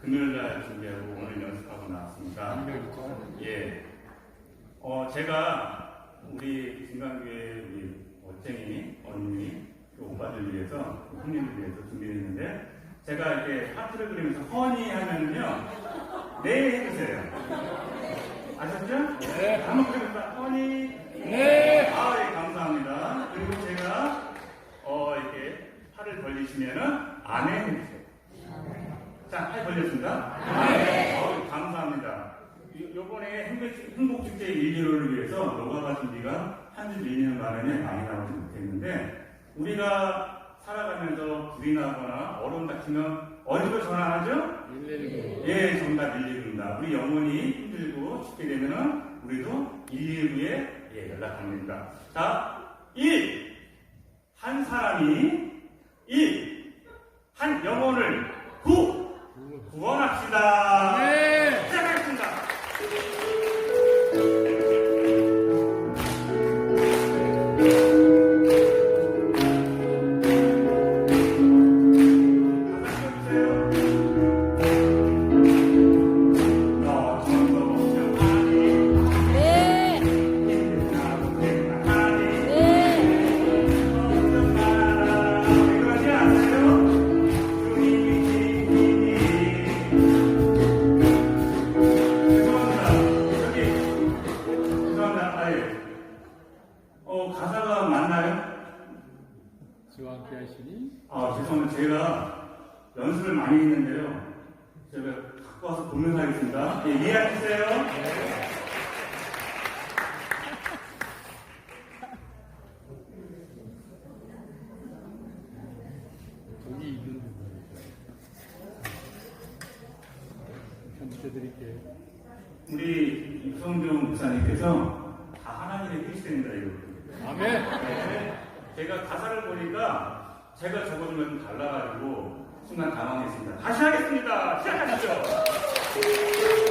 금요일 날 준비하고 오늘 연습하고 나왔습니다. 예. 어, 제가 우리 진강교회 우리 어쟁이, 언니, 또 오빠들 위해서, 또 형님들 위해서 준비했는데, 제가 이렇게 하트를 그리면서 허니 하면은요, 네 해주세요. 아셨죠? 네. 한번 해볼까? 허니. 네. 아, 예, 감사합니다. 그리고 제가, 어, 이렇게 팔을 벌리시면은, 안에 해주세요. 자, 팔 벌렸습니다. 네. 어, 감사합니다. 요- 요번에 행복- 행복축제 1.15를 위해서 노가다 준비가 한주 밀리는 바람에 많이 나오지 못했는데, 우리가 살아가면서 불이 나거나 어려움 닥치면 어디로 전화하죠? 119. 예, 정답 119입니다. 우리 영혼이 힘들고 죽게 되면은 우리도 119에 예, 연락하면 됩니다. 자, 1. 한 사람이 1. 한 영혼을 구. 구원합시다. 네. 어 가사가 맞나요? 저와 함께 하시니 아 죄송합니다. 제가 연습을 많이 했는데요. 제가 갖고 와서 보면서 하겠습니다. 예, 편집해 드릴게요. 우리 육성종 목사님께서 다 하나님의 뜻이됩니다 이거. 아멘. 네. 제가 가사를 보니까 제가 적어준 거좀 달라가지고 순간 당황했습니다. 다시 하겠습니다. 시작하시죠.